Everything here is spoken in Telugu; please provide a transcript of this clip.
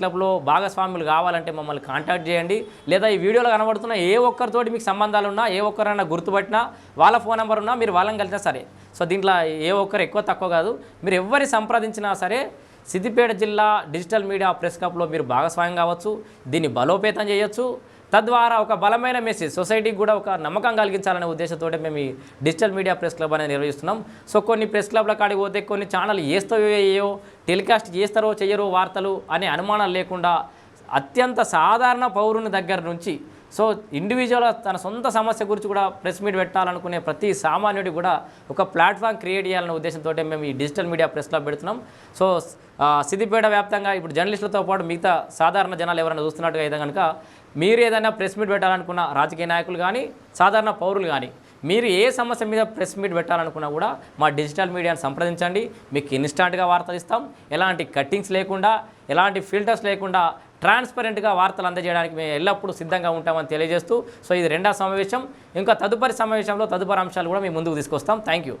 క్లబ్లో భాగస్వాములు కావాలంటే మమ్మల్ని కాంటాక్ట్ చేయండి. లేదా ఈ వీడియోలో కనబడుతున్న ఏ ఒక్కరితోటి మీకు సంబంధాలు ఉన్నా ఏ ఒక్కరైనా గుర్తుపట్టినా వాళ్ళ ఫోన్ నెంబర్ ఉన్నా మీరు వాళ్ళని కలిసినా సరే. సో దీంట్లో ఏ ఒక్కరు ఎక్కువ తక్కువ కాదు. మీరు ఎవరి సంప్రదించినా సరే సిద్దిపేట జిల్లా డిజిటల్ మీడియా ప్రెస్ క్లబ్లో మీరు భాగస్వామ్యం కావచ్చు. దీన్ని బలోపేతం చేయొచ్చు. తద్వారా ఒక బలమైన మెసేజ్ సొసైటీకి కూడా ఒక నమ్మకం కలిగించాలనే ఉద్దేశంతో మేము ఈ డిజిటల్ మీడియా ప్రెస్ క్లబ్ అనేది నిర్వహిస్తున్నాం. సో కొన్ని ప్రెస్ క్లబ్ల కాడికి పోతే కొన్ని ఛానల్ వేస్తాయో వేయో టెలికాస్ట్ చేస్తారో చేయరో వార్తలు అనే అనుమానాలు లేకుండా అత్యంత సాధారణ పౌరుని దగ్గర నుంచి సో ఇండివిజువల్ తన సొంత సమస్య గురించి కూడా ప్రెస్ మీట్ పెట్టాలనుకునే ప్రతి సామాన్యుడికి కూడా ఒక ప్లాట్ఫామ్ క్రియేట్ చేయాలనే ఉద్దేశంతో మేము ఈ డిజిటల్ మీడియా ప్రెస్ క్లబ్ పెడుతున్నాం. సో సిద్దిపేట వ్యాప్తంగా ఇప్పుడు జర్నలిస్టులతో పాటు మిగతా సాధారణ జనాలు ఎవరైనా చూస్తున్నట్టుగా అయితే కనుక మీరు ఏదైనా ప్రెస్ మీట్ పెట్టాలనుకున్న రాజకీయ నాయకులు కానీ సాధారణ పౌరులు కానీ మీరు ఏ సమస్య మీద ప్రెస్ మీట్ పెట్టాలనుకున్నా కూడా మా డిజిటల్ మీడియాను సంప్రదించండి. మీకు ఇన్స్టాంట్గా వార్తలు ఇస్తాం. ఎలాంటి కట్టింగ్స్ లేకుండా ఎలాంటి ఫిల్టర్స్ లేకుండా ట్రాన్స్పరెంట్గా వార్తలు అందజేయడానికి మేము ఎల్లప్పుడూ సిద్ధంగా ఉంటామని తెలియజేస్తూ సో ఇది రెండో సమావేశం. ఇంకా తదుపరి సమావేశంలో తదుపరి అంశాలు కూడా మేము ముందుకు తీసుకొస్తాం. Thank you.